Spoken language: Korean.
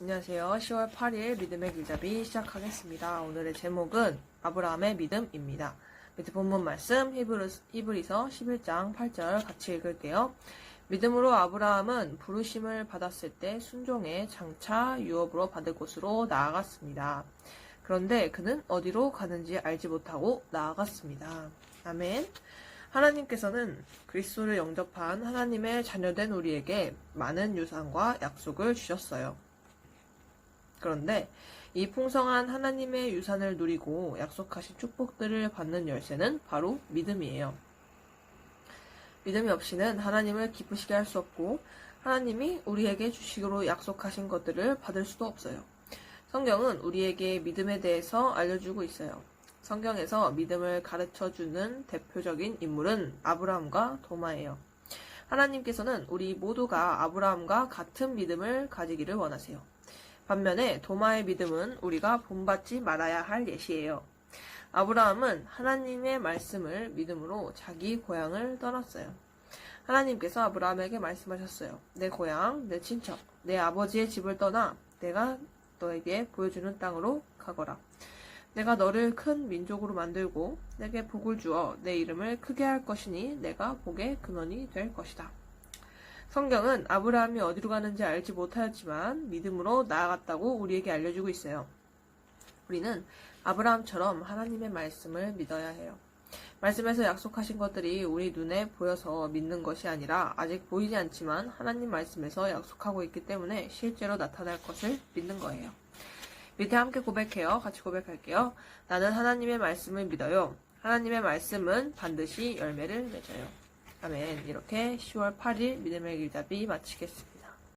안녕하세요. 10월 8일 믿음의 길잡이 시작하겠습니다. 오늘의 제목은 아브라함의 믿음입니다. 밑에 본문 말씀 히브리, 히브리 서 11장 8절 같이 읽을게요. 믿음으로 아브라함은 부르심을 받았을 때 순종에 장차 유업으로 받을 곳으로 나아갔습니다. 그런데 그는 어디로 가는지 알지 못하고 나아갔습니다. 아멘. 하나님께서는 그리스도를 영접한 하나님의 자녀된 우리에게 많은 유산과 약속을 주셨어요. 그런데 이 풍성한 하나님의 유산을 누리고 약속하신 축복들을 받는 열쇠는 바로 믿음이에요. 믿음이 없이는 하나님을 기쁘시게 할 수 없고 하나님이 우리에게 주식으로 약속하신 것들을 받을 수도 없어요. 성경은 우리에게 믿음에 대해서 알려주고 있어요. 성경에서 믿음을 가르쳐 주는 대표적인 인물은 아브라함과 도마예요. 하나님께서는 우리 모두가 아브라함과 같은 믿음을 가지기를 원하세요. 반면에 도마의 믿음은 우리가 본받지 말아야 할 예시예요. 아브라함은 하나님의 말씀을 믿음으로 자기 고향을 떠났어요. 하나님께서 아브라함에게 말씀하셨어요. 내 고향, 내 친척, 내 아버지의 집을 떠나 내가 너에게 보여주는 땅으로 가거라. 내가 너를 큰 민족으로 만들고 내게 복을 주어 내 이름을 크게 할 것이니 내가 복의 근원이 될 것이다. 성경은 아브라함이 어디로 가는지 알지 못하였지만 믿음으로 나아갔다고 우리에게 알려주고 있어요. 우리는 아브라함처럼 하나님의 말씀을 믿어야 해요. 말씀에서 약속하신 것들이 우리 눈에 보여서 믿는 것이 아니라 아직 보이지 않지만 하나님 말씀에서 약속하고 있기 때문에 실제로 나타날 것을 믿는 거예요. 밑에 함께 고백해요. 같이 고백할게요. 나는 하나님의 말씀을 믿어요. 하나님의 말씀은 반드시 열매를 맺어요. 아멘. 이렇게 10월 8일 믿음의 길잡이 마치겠습니다.